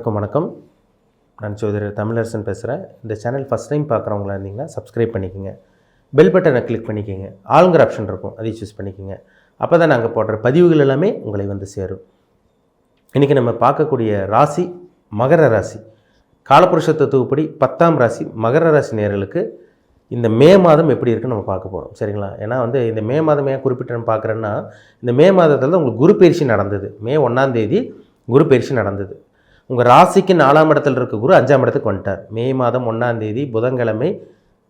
அனைவருக்கும் வணக்கம். நான் சோதரர் தமிழரசன் பேசுகிறேன் இந்த சேனல் ஃபஸ்ட் டைம் பார்க்குறவங்களா இருந்தீங்கன்னா சப்ஸ்கிரைப் பண்ணிக்கோங்க. பெல் பட்டனை கிளிக் பண்ணிக்கோங்க. ஆளுங்கிற ஆப்ஷன் இருக்கும். அதையும் சூஸ் பண்ணிக்கோங்க. அப்போ தான் நாங்கள் போடுற பதிவுகள் எல்லாமே உங்களை வந்து சேரும். இன்றைக்கி நம்ம பார்க்கக்கூடிய ராசி மகர ராசி. காலப்புருஷ தத்துவப்படி பத்தாம் ராசி மகர ராசி நேர்களுக்கு இந்த மே மாதம் எப்படி இருக்குன்னு நம்ம பார்க்க போகிறோம் சரிங்களா? ஏன்னா வந்து இந்த மே மாதம் ஏன் குறிப்பிட்டு நம்ம பார்க்குறேன்னா இந்த மே மாதத்தில் தான் உங்களுக்கு குரு பயிற்சி நடந்தது. மே ஒன்றாம் தேதி குரு பயிற்சி நடந்தது. உங்கள் ராசிக்கு நாலாம் இடத்துல இருக்க குரு அஞ்சாம் இடத்துக்கு வந்துட்டார். மே மாதம் ஒன்றாம் தேதி புதன்கிழமை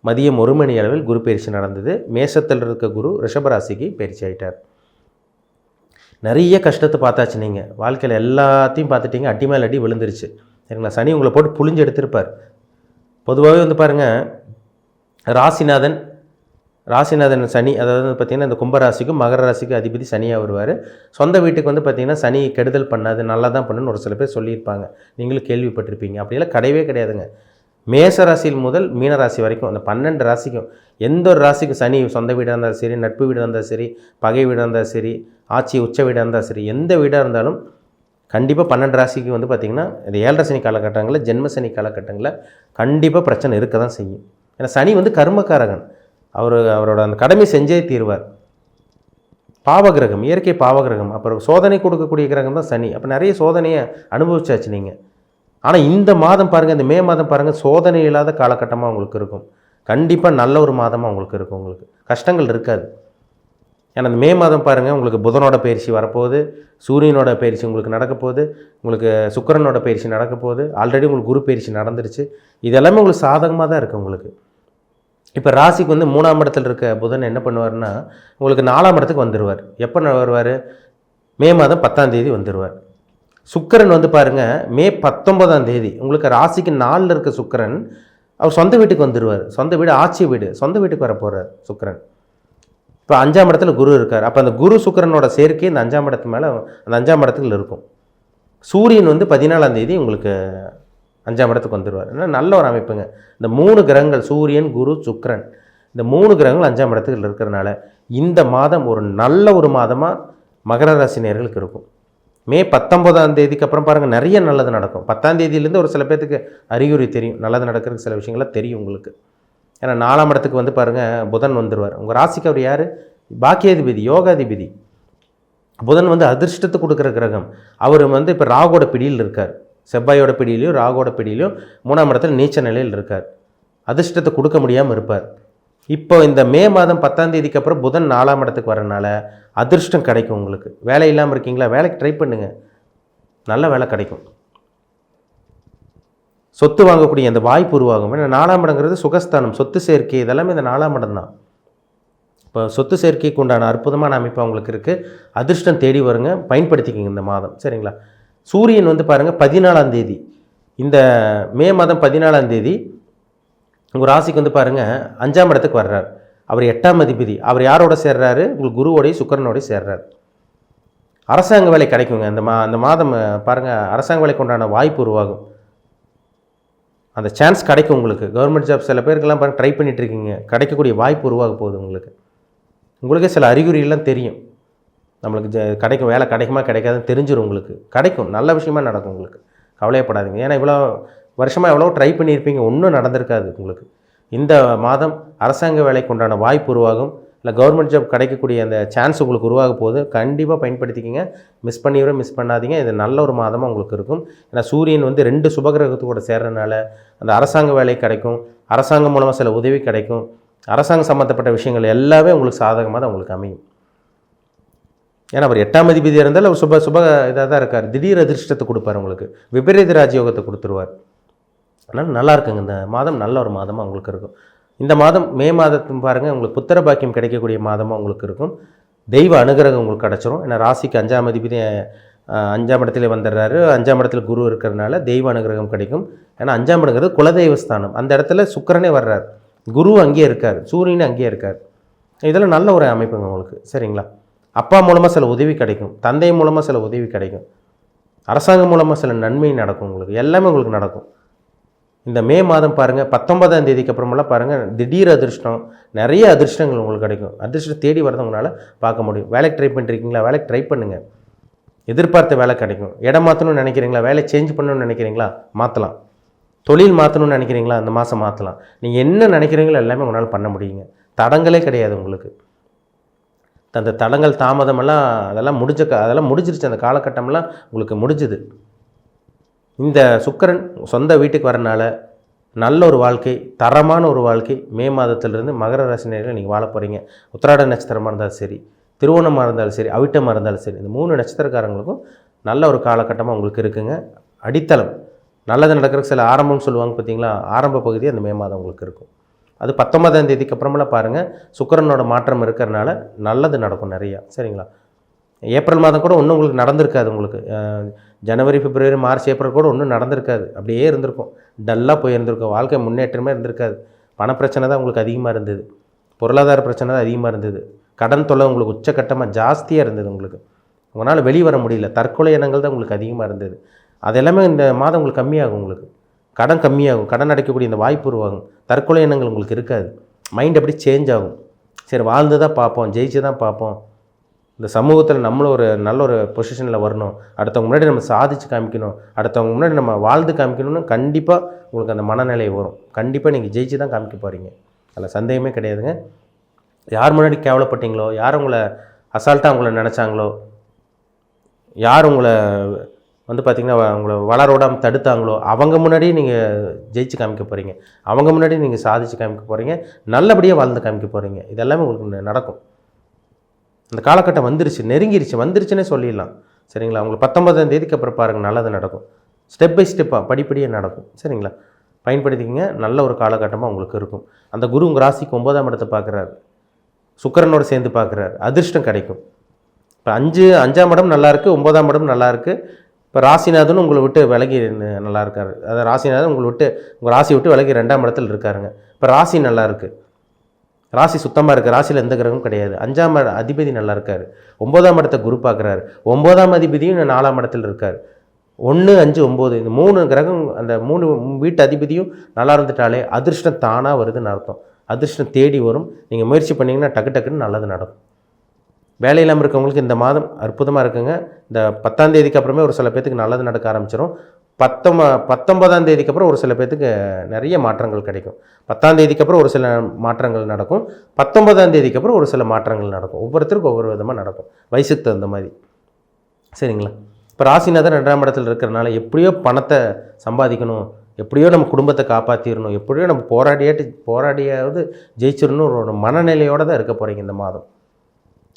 மதியம் ஒரு மணி அளவில் குரு பயிற்சி நடந்தது. மேஷத்தில் இருக்க குரு ரிஷபராசிக்கு பயிற்சி ஆயிட்டார். நிறைய கஷ்டத்தை பார்த்தாச்சு நீங்கள் வாழ்க்கையில் எல்லாத்தையும் பார்த்துட்டீங்க. அடி மேல் அடி விழுந்துருச்சு. சரிங்களா? சனி உங்களை போட்டு புளிஞ்சு எடுத்திருப்பார். பொதுவாகவே வந்து பாருங்கள் ராசிநாதன் ராசிநாதன் சனி அதாவது வந்து பார்த்திங்கன்னா இந்த கும்பராசிக்கும் மகர ராசிக்கும் அதிபதி சனியாக வருவார். சொந்த வீட்டுக்கு வந்து பார்த்திங்கன்னா சனி கெடுதல் பண்ணாது நல்லா தான் பண்ணுன்னு ஒரு சில பேர் சொல்லியிருப்பாங்க. நீங்களும் கேள்விப்பட்டிருப்பீங்க. அப்படியெல்லாம் கிடையவே கிடையாதுங்க. மேச ராசியில் முதல் மீனராசி வரைக்கும் அந்த பன்னெண்டு ராசிக்கும் எந்த ஒரு ராசிக்கும் சனி சொந்த வீடாக இருந்தாலும் சரி நட்பு வீடாக இருந்தாலும் சரி பகை வீடாக இருந்தாலும் சரி ஆட்சி உச்ச வீடாக இருந்தாலும் சரி எந்த வீடாக இருந்தாலும் கண்டிப்பாக பன்னெண்டு ராசிக்கு வந்து பார்த்திங்கன்னா இந்த ஏழரை சனி காலகட்டங்களில் ஜென்ம சனி காலகட்டங்களில் கண்டிப்பாக பிரச்சனை இருக்க தான் செய்யும். ஏன்னா சனி வந்து கர்மக்காரகன். அவர் அவரோட அந்த கடமை செஞ்சே தீர்வார். பாவகிரகம் இயற்கை பாவகிரகம் அப்புறம் சோதனை கொடுக்கக்கூடிய கிரகம் தான் சனி. அப்போ நிறைய சோதனையை அனுபவிச்சாச்சு நீங்கள் ஆனால் இந்த மாதம் பாருங்கள் இந்த மே மாதம் பாருங்கள் சோதனை இல்லாத காலகட்டமாக உங்களுக்கு இருக்கும். கண்டிப்பாக நல்ல ஒரு மாதமாக உங்களுக்கு இருக்கும் உங்களுக்கு. கஷ்டங்கள் இருக்காது. ஏன்னா இந்த மே மாதம் பாருங்கள் உங்களுக்கு புதனோட பயிற்சி வரப்போகுது சூரியனோட பயிற்சி உங்களுக்கு நடக்க போகுது உங்களுக்கு சுக்கரனோட பயிற்சி நடக்க போகுது ஆல்ரெடி உங்களுக்கு குரு பயிற்சி நடந்துருச்சு. இது எல்லாமே உங்களுக்கு சாதகமாக தான் இருக்குது உங்களுக்கு. இப்போ ராசிக்கு வந்து மூணாம் இடத்துல இருக்க புதன் என்ன பண்ணுவார்னா உங்களுக்கு நாலாம் இடத்துக்கு வந்துடுவார் எப்போ வருவார்? மே மாதம் பத்தாம் தேதி வந்துடுவார் சுக்கரன் வந்து பாருங்கள் மே பத்தொன்பதாம் தேதி உங்களுக்கு ராசிக்கு நாலில் இருக்க சுக்கரன் அவர் சொந்த வீட்டுக்கு வந்துடுவார் சொந்த வீடு ஆட்சி வீடு சொந்த வீட்டுக்கு வர போகிறார் சுக்கிரன். இப்போ அஞ்சாம் இடத்துல குரு இருக்கார். அப்போ அந்த குரு சுக்கரனோட சேர்க்கை இந்த அஞ்சாம் இடத்து மேலே அந்த அஞ்சாம் இடத்துல இருக்கும். சூரியன் வந்து பதினாலாம் தேதி உங்களுக்கு அஞ்சாம் இடத்துக்கு வந்துடுவார் ஏன்னா நல்ல ஒரு அமைப்புங்க. இந்த மூணு கிரகங்கள் சூரியன் குரு சுக்ரன் இந்த மூணு கிரகங்கள் அஞ்சாம் இடத்துக்கு இருக்கிறனால இந்த மாதம் ஒரு நல்ல ஒரு மாதமாக மகர ராசி நேர்களுக்கு இருக்கும். மே பத்தொன்பதாம் தேதிக்கு அப்புறம் பாருங்கள் நிறைய நல்லது நடக்கும். பத்தாம் தேதியிலேருந்து ஒரு சில பேர்த்துக்கு அறிகுறி தெரியும். நல்லது நடக்கிறதுக்கு சில விஷயங்கள்லாம் தெரியும் உங்களுக்கு. ஏன்னா நாலாம் இடத்துக்கு வந்து பாருங்கள் புதன் வந்துடுவார் உங்கள் ராசிக்கு அவர் யார்? பாக்கியாதிபதி யோகாதிபதி. புதன் வந்து அதிர்ஷ்டத்தை கொடுக்குற கிரகம். அவர் வந்து இப்போ ராகோட பிடியில் இருக்கார். செவ்வாயோட பிடியிலையும் ராகோட பிடியிலையும் மூணாம் இடத்துல நீச்ச நிலையில் இருக்கார். அதிர்ஷ்டத்தை கொடுக்க முடியாமல் இருப்பார். இப்போ இந்த மே மாதம் பத்தாம் தேதிக்கு அப்புறம் புதன் நாலாம் இடத்துக்கு வரனால அதிர்ஷ்டம் கிடைக்கும் உங்களுக்கு. வேலை இல்லாமல் இருக்கீங்களா? வேலைக்கு ட்ரை பண்ணுங்கள் நல்ல வேலை கிடைக்கும். சொத்து வாங்கக்கூடிய அந்த வாய்ப்பு உருவாகும். ஏன்னா நாலாம் இடங்கிறது சுகஸ்தானம். சொத்து சேர்க்கை இதெல்லாமே இந்த நாலாம் இடம் தான். இப்போ சொத்து சேர்க்கைக்கு உண்டான அற்புதமான அமைப்பு அவங்களுக்கு இருக்குது அதிர்ஷ்டம் தேடி வருங்க. பயன்படுத்திக்கிங்க இந்த மாதம். சரிங்களா? சூரியன் வந்து பாருங்கள் பதினாலாம் தேதி. இந்த மே மாதம் பதினாலாம் தேதி உங்கள் ராசிக்கு வந்து பாருங்கள் அஞ்சாம் இடத்துக்கு வர்றார். அவர் எட்டாம் அதிபதி. அவர் யாரோட சேர்றாரு? உங்களுக்கு குருவோடையும் சுக்கரனோடையும் சேர்றார். அரசாங்க வேலை கிடைக்குங்க. அந்த மா அந்த மாதம் பாருங்கள் அரசாங்க வேலைக்கு உண்டான வாய்ப்பு உருவாகும். அந்த சான்ஸ் கிடைக்கும் உங்களுக்கு. கவர்மெண்ட் ஜாப் சில பேருக்கெல்லாம் பாருங்கள் ட்ரை பண்ணிகிட்ருக்கீங்க இருக்கீங்க. கிடைக்கக்கூடிய வாய்ப்பு உருவாக போகுது உங்களுக்கு. உங்களுக்கே சில அறிகுறிகள்லாம் தெரியும். நம்மளுக்கு ஜ கிடைக்கும் வேலை கிடைக்குமா கிடைக்காதுன்னு தெரிஞ்சிடும் உங்களுக்கு. கிடைக்கும் நல்ல விஷயமா நடக்கும் உங்களுக்கு. கவலையப்படாதீங்க. ஏன்னா இவ்வளோ வருஷமாக எவ்வளோ ட்ரை பண்ணியிருப்பீங்க. ஒன்றும் நடந்திருக்காது உங்களுக்கு. இந்த மாதம் அரசாங்க வேலைக்கு உண்டான வாய்ப்பு உருவாகும். இல்லை கவர்மெண்ட் ஜாப் கிடைக்கக்கூடிய அந்த சான்ஸ் உங்களுக்கு உருவாக போகுது. கண்டிப்பாக பயன்படுத்திக்கிங்க. மிஸ் பண்ணிவிட மிஸ் பண்ணாதீங்க. இது நல்ல ஒரு மாதமாக உங்களுக்கு இருக்கும். ஏன்னா சூரியன் வந்து ரெண்டு சுபகிரகத்துக்கூட சேர்றதுனால அந்த அரசாங்க வேலை கிடைக்கும். அரசாங்கம் மூலமாக சில உதவி கிடைக்கும். அரசாங்கம் சம்மந்தப்பட்ட விஷயங்கள் எல்லாமே உங்களுக்கு சாதகமாக தான் உங்களுக்கு அமையும். ஏன்னா அவர் எட்டாம் அதிபதியாக இருந்தால் அவர் சுப சுப இதாக தான் இருக்கார். திடீர் அதிர்ஷ்டத்தை கொடுப்பார் உங்களுக்கு. விபரீத ராஜயோகத்தை கொடுத்துருவார். அதனால் நல்லா இருக்குங்க. இந்த மாதம் நல்ல ஒரு மாதமாக உங்களுக்கு இருக்கும். இந்த மாதம் மே மாதத்து பாருங்கள் உங்களுக்கு புத்திர பாக்கியம் கிடைக்கக்கூடிய மாதமாக உங்களுக்கு இருக்கும். தெய்வ அனுகிரகம் உங்களுக்கு கிடச்சிரும். ஏன்னா ராசிக்கு அஞ்சாம் அதிபதி அஞ்சாம் இடத்துல வந்துடுறாரு. அஞ்சாம் இடத்துல குரு இருக்கிறனால தெய்வ அனுகிரகம் கிடைக்கும். ஏன்னா அஞ்சாம் இடங்கிறது குலதெய்வ ஸ்தானம். அந்த இடத்துல சுக்கரனே வர்றார். குரு அங்கேயே இருக்கார். சூரியனும் அங்கேயே இருக்கார். இதெல்லாம் நல்ல ஒரு அமைப்புங்க உங்களுக்கு. சரிங்களா? அப்பா மூலமாக சில உதவி கிடைக்கும் தந்தை மூலமாக சில உதவி கிடைக்கும் அரசாங்கம் மூலமாக சில நன்மை நடக்கும் உங்களுக்கு. எல்லாமே உங்களுக்கு நடக்கும். இந்த மே மாதம் பாருங்கள் பத்தொன்பதாம் தேதிக்கு அப்புறமெல்லாம் பாருங்கள் திடீர் அதிர்ஷ்டம் நிறைய அதிர்ஷ்டங்கள் உங்களுக்கு கிடைக்கும். அதிர்ஷ்டம் தேடி வரது உங்களால் பார்க்க முடியும். வேலைக்கு ட்ரை பண்ணிருக்கீங்களா? வேலைக்கு ட்ரை பண்ணுங்கள் எதிர்பார்த்த வேலை கிடைக்கும். இடம் மாற்றணும்னு நினைக்கிறீங்களா? வேலை சேஞ்ச் பண்ணணும்னு நினைக்கிறீங்களா? மாற்றலாம் தொழில் மாற்றணும்னு நினைக்கிறீங்களா? அந்த மாதம் மாற்றலாம் நீங்கள் என்ன நினைக்கிறீங்களோ எல்லாமே உங்களால் பண்ண முடியுங்க. தடங்களே கிடையாது உங்களுக்கு. அந்த தடங்கள் தாமதமெல்லாம் அதெல்லாம் முடிஞ்ச அதெல்லாம் முடிஞ்சிருச்சு. அந்த காலகட்டமெல்லாம் உங்களுக்கு முடிஞ்சுது. இந்த சுக்கரன் சொந்த வீட்டுக்கு வரனால நல்ல ஒரு வாழ்க்கை தரமான ஒரு வாழ்க்கை மே மாதத்திலிருந்து மகர ராசினியர்கள் நீங்கள் வாழ போகிறீங்க உத்திராட நட்சத்திரமாக இருந்தாலும் சரி திருவோணமாக இருந்தாலும் சரி அவிட்டமாக இருந்தாலும் சரி இந்த மூணு நட்சத்திரக்காரங்களுக்கும் நல்ல ஒரு காலகட்டமாக உங்களுக்கு இருக்குங்க. அடித்தளம். நல்லது நடக்கிற சில ஆரம்பம்னு சொல்லுவாங்க பார்த்தீங்களா ஆரம்ப பகுதி அந்த மே மாதம் உங்களுக்கு இருக்கும். அது பத்தொன்பதாம் தேதிக்கு அப்புறமெல்லாம் பாருங்கள் சுக்கிரனோட மாற்றம் இருக்கிறனால நல்லது நடக்கும் நிறையா. சரிங்களா? ஏப்ரல் மாதம் கூட ஒன்றும் உங்களுக்கு நடந்திருக்காது உங்களுக்கு. ஜனவரி பிப்ரவரி மார்ச் ஏப்ரல் கூட ஒன்றும் நடந்திருக்காது. அப்படியே இருந்திருக்கும். டல்லாக போயிருந்திருக்கும். வாழ்க்கை முன்னேற்றமே இருந்திருக்காது. பணப்பிரச்சனை தான் உங்களுக்கு அதிகமாக இருந்தது. பொருளாதார பிரச்சனை தான் அதிகமாக இருந்தது. கடன் தொல்லை உங்களுக்கு உச்சக்கட்டமாக ஜாஸ்தியாக இருந்தது உங்களுக்கு. உங்களால் வெளியே வர முடியல. தற்கொலை எண்ணங்கள் தான் உங்களுக்கு அதிகமாக இருந்தது. அது எல்லாமே இந்த மாதம் உங்களுக்கு கம்மியாகும் உங்களுக்கு. கடன் கம்மியாகும் கடன் அடைக்கக்கூடிய இந்த வாய்ப்பு உருவாகும். தற்கொலை எண்ணங்கள் உங்களுக்கு இருக்காது. மைண்ட் அப்படி சேஞ்ச் ஆகும். சரி வாழ்ந்து தான் பார்ப்போம் ஜெயிச்சு தான் பார்ப்போம். இந்த சமூகத்தில் நம்மளும் ஒரு நல்ல ஒரு பொசிஷனில் வரணும். அடுத்தவங்க முன்னாடி நம்ம சாதிச்சு காமிக்கணும். அடுத்தவங்க முன்னாடி நம்ம வாழ்ந்து காமிக்கணும்னு கண்டிப்பாக உங்களுக்கு அந்த மனநிலை வரும். கண்டிப்பாக நீங்கள் ஜெயிச்சு தான் காமிக்க போகிறீங்க அதில் சந்தேகமே கிடையாதுங்க. யார் முன்னாடி கேவலப்பட்டீங்களோ யார் உங்களை அசால்ட்டாக உங்களை நினச்சாங்களோ யார் உங்களை வந்து பார்த்திங்கன்னா உங்களை வளரோடாமல் தடுத்தாங்களோ அவங்க முன்னாடியே நீங்கள் ஜெயிச்சு காமிக்க போகிறீங்க அவங்க முன்னாடி நீங்கள் சாதிச்சு காமிக்க போகிறீங்க நல்லபடியாக வாழ்ந்து காமிக்க போகிறீங்க இதெல்லாமே உங்களுக்கு நடக்கும். அந்த காலகட்டம் வந்துருச்சு நெருங்கிருச்சு. வந்துருச்சுன்னே சொல்லிடலாம். சரிங்களா? உங்களுக்கு பத்தொன்பதாம் தேதிக்கு அப்புறம் பாருங்கள் நல்லது நடக்கும். ஸ்டெப் பை ஸ்டெப்பாக படிப்படியாக நடக்கும். சரிங்களா? பயன்படுத்திக்கிங்க. நல்ல ஒரு காலகட்டமாக உங்களுக்கு இருக்கும். அந்த குரு உங்கள் ராசிக்கு ஒன்பதாம் இடத்தை பார்க்குறாரு சுக்கரனோடு சேர்ந்து பார்க்குறாரு அதிர்ஷ்டம் கிடைக்கும். இப்போ அஞ்சு அஞ்சாம் இடம் நல்லாயிருக்கு ஒன்பதாம் இடம் நல்லாயிருக்கு இப்போ ராசிநாதனும் உங்களை விட்டு விலகி நல்லா இருக்காரு. அதாவது ராசிநாதன் உங்களை விட்டு உங்கள் ராசி விட்டு விலகி ரெண்டாம் இடத்துல இருக்காருங்க. இப்போ ராசி நல்லா இருக்குது ராசி சுத்தமாக இருக்குது ராசியில் எந்த கிரகமும் கிடையாது. அஞ்சாம் அதிபதி நல்லா இருக்கார். ஒம்போதாம் இடத்தை குரு பார்க்குறாரு. ஒம்போதாம் அதிபதியும் நாலாம் இடத்துல இருக்கார். ஒன்று அஞ்சு ஒம்பது இந்த மூணு கிரகம் அந்த மூணு வீட்டு அதிபதியும் நல்லா இருந்துட்டாலே அதிர்ஷ்டம் தானாக வருதுன்னு அர்த்தம். அதிர்ஷ்டம் தேடி வரும். நீங்கள் முயற்சி பண்ணிங்கன்னா டக்கு டக்குன்னு நல்லது நடக்கும். வேலை இல்லாமல் இருக்கவங்களுக்கு இந்த மாதம் அற்புதமாக இருக்குங்க. இந்த பத்தாம் தேதிக்கு அப்புறமே ஒரு சில பேர்த்துக்கு நல்லது நடக்க ஆரம்பிச்சிடும் பத்தொம்ப பத்தொன்பதாம் தேதிக்கு அப்புறம் ஒரு சில பேர்த்துக்கு நிறைய மாற்றங்கள் கிடைக்கும். பத்தாம் தேதிக்கு அப்புறம் ஒரு சில மாற்றங்கள் நடக்கும். பத்தொன்பதாம் தேதிக்கு அப்புறம் ஒரு சில மாற்றங்கள் நடக்கும். ஒவ்வொருத்தருக்கும் ஒவ்வொரு விதமாக நடக்கும். வயசுக்கு தகுந்த மாதிரி. சரிங்களா? இப்போ ராசிநாதன் ரெண்டாம் இடத்துல இருக்கிறனால எப்படியோ பணத்தை சம்பாதிக்கணும். எப்படியோ நம்ம குடும்பத்தை காப்பாற்றிடணும் எப்படியோ நம்ம போராடியாட்டு போராடியாவது ஜெயிச்சிடணும் ஒரு மனநிலையோடு தான் இருக்க போகிறீங்க இந்த மாதம்.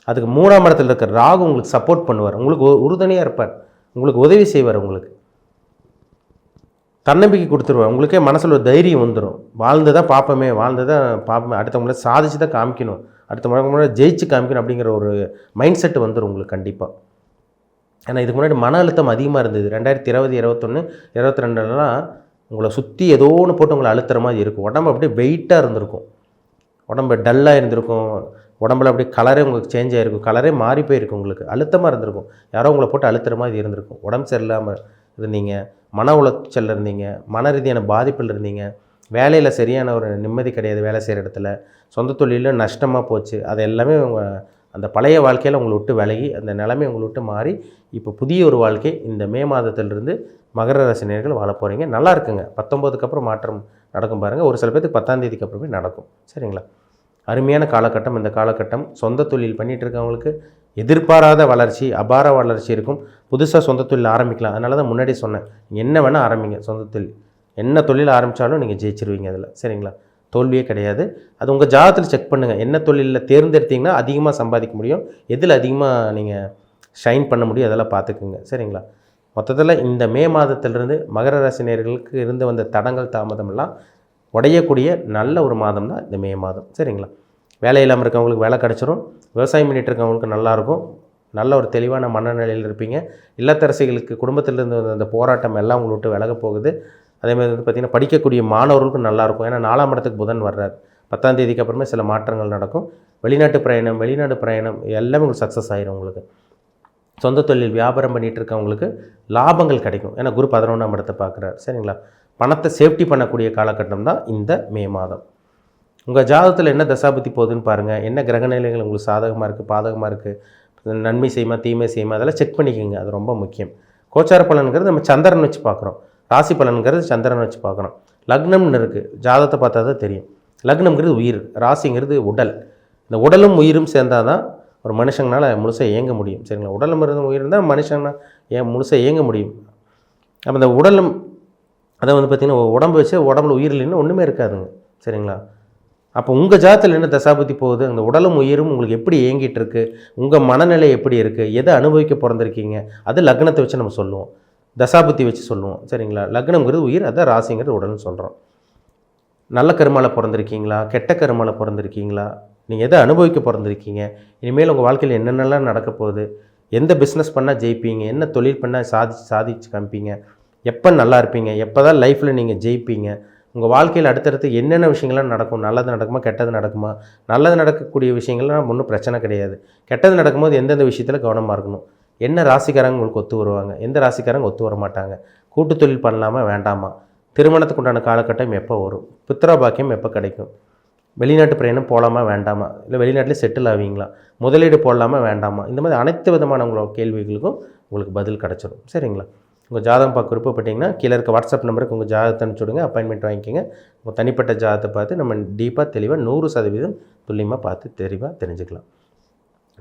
அதுக்கு மூணாம் இடத்துல இருக்கிற ராகு உங்களுக்கு சப்போர்ட் பண்ணுவார். உங்களுக்கு உறுதுணையாக இருப்பார். உங்களுக்கு உதவி செய்வார் உங்களுக்கு. தன்னம்பிக்கை கொடுத்துருவார். உங்களுக்கே மனசில் ஒரு தைரியம் வந்துடும் வாழ்ந்து தான் பார்ப்போமே வாழ்ந்து தான் பார்ப்போமே அடுத்தவங்கள சாதிச்சு தான் காமிக்கணும். அடுத்த முறை ஜெயிச்சு காமிக்கணும் அப்படிங்கிற ஒரு மைண்ட் செட் வந்துடும் உங்களுக்கு கண்டிப்பாக ஏன்னா இதுக்கு முன்னாடி மன அழுத்தம் அதிகமாக இருந்தது. ரெண்டாயிரத்தி இருபது இருபத்தொன்று இருபத்தி ரெண்டுலலாம் உங்களை சுற்றி ஏதோ ஒன்று போட்டு உங்களை அழுத்துற மாதிரி இருக்கும். உடம்பு அப்படியே வெயிட்டாக இருந்திருக்கும். உடம்பு டல்லாக இருந்திருக்கும். உடம்புல அப்படியே கலரே உங்களுக்கு சேஞ்ச் ஆகிருக்கும் கலரே மாறி போயிருக்கும் உங்களுக்கு. அழுத்தமாக இருந்திருக்கும். யாரோ உங்களை போட்டு அழுத்துற மாதிரி இருந்திருக்கும். உடம்பு சரியில்லாமல் இருந்தீங்க மன உளைச்சல் இருந்தீங்க மன ரீதியான பாதிப்பில் இருந்தீங்க வேலையில் சரியான ஒரு நிம்மதி கிடையாது வேலை செய்கிற இடத்துல. சொந்த தொழிலில் நஷ்டமாக போச்சு. அது எல்லாமே உங்கள் அந்த பழைய வாழ்க்கையில் உங்களை விட்டு விலகி அந்த நிலைமை உங்களை விட்டு மாறி இப்போ புதிய ஒரு வாழ்க்கை இந்த மே மாதத்திலிருந்து மகர ராசினியர்கள் வாழ போகிறீங்க நல்லா இருக்குங்க. பத்தொம்போதுக்கு அப்புறம் மாற்றம் நடக்கும் பாருங்கள் ஒரு சில பேருக்கு பத்தாம் தேதிக்கு அப்புறமே நடக்கும். சரிங்களா? அருமையான காலகட்டம். இந்த காலகட்டம் சொந்த தொழில் பண்ணிகிட்டு இருக்கவங்களுக்கு எதிர்பாராத வளர்ச்சி அபார வளர்ச்சி இருக்கும். புதுசாக சொந்த தொழில் ஆரம்பிக்கலாம். அதனால தான் முன்னாடி சொன்னேன். என்ன வேணால் ஆரம்பிங்க சொந்த தொழில். என்ன தொழில் ஆரம்பித்தாலும் நீங்கள் ஜெயிச்சிருவீங்க அதில். சரிங்களா? தோல்வியே கிடையாது. அது உங்கள் ஜாதகத்தில் செக் பண்ணுங்கள் என்ன தொழிலில் தேர்ந்தெடுத்தீங்கன்னா அதிகமாக சம்பாதிக்க முடியும். எதில் அதிகமாக நீங்கள் ஷைன் பண்ண முடியும் அதெல்லாம் பார்த்துக்குங்க. சரிங்களா? மொத்தத்தில் இந்த மே மாதத்திலிருந்து மகர ராசினியர்களுக்கு இருந்து வந்த தடங்கள் தாமதமெல்லாம் உடையக்கூடிய நல்ல ஒரு மாதம் தான் இந்த மே மாதம். சரிங்களா? வேலை இல்லாமல் இருக்கவங்களுக்கு வேலை கிடச்சிரும். விவசாயம் பண்ணிகிட்டு இருக்கவங்களுக்கு நல்லாயிருக்கும். நல்ல ஒரு தெளிவான மனநிலையில் இருப்பீங்க. இல்லத்தரசிகளுக்கு குடும்பத்திலிருந்து வந்த அந்த போராட்டம் எல்லாம் உங்களை விட்டு விலக போகுது. அதேமாதிரி வந்து பார்த்திங்கன்னா படிக்கக்கூடிய மாணவர்களுக்கும் நல்லாயிருக்கும். ஏன்னா நாலாம் இடத்துக்கு புதன் வர்றார். பத்தாம் தேதிக்கு அப்புறமே சில மாற்றங்கள் நடக்கும். வெளிநாட்டு பிரயாணம் வெளிநாடு பிரயாணம் எல்லாமே உங்களுக்கு சக்ஸஸ் ஆயிரும் உங்களுக்கு. சொந்த தொழில் வியாபாரம் பண்ணிகிட்டு இருக்கவங்களுக்கு லாபங்கள் கிடைக்கும். ஏன்னா குரு பதினொன்றாம் இடத்தை பார்க்குறாரு. சரிங்களா? பணத்தை சேஃப்டி பண்ணக்கூடிய காலகட்டம் தான் இந்த மே மாதம். உங்கள் ஜாதகத்தில் என்ன தசாபதி போகுதுன்னு பாருங்கள் என்ன கிரக நிலைகள் உங்களுக்கு சாதகமாக இருக்குது பாதகமாக இருக்குது நன்மை செய்யுமா தீமை செய்யுமா? அதெல்லாம் செக் பண்ணிக்கோங்க. அது ரொம்ப முக்கியம். கோச்சார பலன்கிறது நம்ம சந்திரன் வச்சு பார்க்குறோம். ராசி பலன்கிறது சந்திரன் வச்சு பார்க்குறோம். லக்னம்னு இருக்குது ஜாதகத்தை பார்த்தா தான் தெரியும். லக்னம்ங்கிறது உயிர். ராசிங்கிறது உடல். இந்த உடலும் உயிரும் சேர்ந்தால் தான் ஒரு மனுஷங்களால் முழுசாக இயங்க முடியும். சரிங்களா? உடலும் இருந்து உயிர் இருந்தால் மனுஷங்கன்னா ஏன் முழுசாக இயங்க முடியும்? அப்போ இந்த உடலும் அதை வந்து பார்த்திங்கன்னா உடம்பு வச்சு உடம்புல உயிர் இல்லைன்னா ஒன்றுமே இருக்காதுங்க. சரிங்களா? அப்போ உங்கள் ஜாதத்தில் என்ன தசாபதி போகுது? அந்த உடலும் உயிரும் உங்களுக்கு எப்படி இயங்கிட்டு இருக்கு உங்கள் மனநிலை எப்படி இருக்குது எதை அனுபவிக்க பிறந்திருக்கீங்க? அது லக்னத்தை வச்சு நம்ம சொல்லுவோம். தசாபுத்தி வச்சு சொல்லுவோம். சரிங்களா? லக்னம்ங்கிறது உயிர் அதான் ராசிங்கிறது உடல்னு சொல்கிறோம் நல்ல கருமாவில் பிறந்திருக்கீங்களா? கெட்ட கருமாவில் பிறந்திருக்கீங்களா? நீங்கள் எதை அனுபவிக்க பிறந்திருக்கீங்க? இனிமேல் உங்கள் வாழ்க்கையில் என்னென்னலாம் நடக்க போகுது? எந்த பிஸ்னஸ் பண்ணால் ஜெயிப்பீங்க? என்ன தொழில் பண்ணால் சாதிச்சு சாதிச்சு காமிப்பீங்க? எப்போ நல்லா இருப்பீங்க? எப்போ தான் லைஃப்பில் நீங்கள் ஜெயிப்பீங்க? உங்கள் வாழ்க்கையில் அடுத்தடுத்து என்னென்ன விஷயங்கள்லாம் நடக்கும்? நல்லது நடக்குமா? கெட்டது நடக்குமா? நல்லது நடக்கக்கூடிய விஷயங்கள்லாம் ஒன்றும் பிரச்சனை கிடையாது. கெட்டது நடக்கும்போது எந்தெந்த விஷயத்தில் கவனமாக இருக்கணும்? என்ன ராசிக்காரங்க உங்களுக்கு ஒத்து வருவாங்க? எந்த ராசிக்காரங்க ஒத்து வர மாட்டாங்க? கூட்டு தொழில் பண்ணலாமா? வேண்டாமா? திருமணத்துக்கு உண்டான காலகட்டம் எப்போ வரும்? பித்ரா பாக்கியம் எப்போ கிடைக்கும்? வெளிநாட்டு பிரயாணம் போகலாமா வேண்டாமா? இல்லை வெளிநாட்டிலே செட்டில் ஆவீங்களா? முதலீடு போடலாமா? வேண்டாமா? இந்த மாதிரி அனைத்து விதமான உங்களோட கேள்விகளுக்கும் உங்களுக்கு பதில் கிடச்சிடும் சரிங்களா? உங்கள் ஜாதகம் பார்க்க விருப்பப்பட்டிங்கன்னா கீழே இருக்க வாட்ஸ்அப் நம்பருக்கு உங்கள் ஜாதகத்தை அனுப்பிச்சி விடுங்க அப்பாயின்மெண்ட் வாங்கிக்கோங்க. உங்கள் தனிப்பட்ட ஜாதகத்தை பார்த்து நம்ம டீப்பாக தெளிவாக நூறு சதவீதம் துல்லியமாக பார்த்து தெளிவாக தெரிஞ்சுக்கலாம்.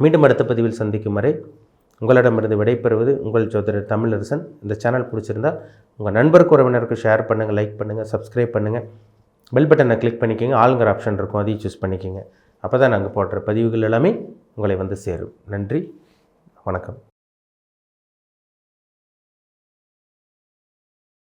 மீண்டும் அடுத்த பதிவில் சந்திக்கும் வரை உங்களிடமிருந்து விடைபெறுவது உங்கள் ஜோதிடர் தமிழரசன். இந்த சேனல் பிடிச்சிருந்தா உங்கள் நண்பருக்கு உறவினருக்கு ஷேர் பண்ணுங்கள் லைக் பண்ணுங்கள் சப்ஸ்கிரைப் பண்ணுங்கள் பெல் பட்டனை கிளிக் பண்ணிக்கோங்க ஆளுங்கிற ஆப்ஷன் இருக்கும் அதையும் சூஸ் பண்ணிக்கோங்க. அப்போ தான் நாங்கள் போடுற பதிவுகள் எல்லாமே உங்களை வந்து சேரும். நன்றி வணக்கம்.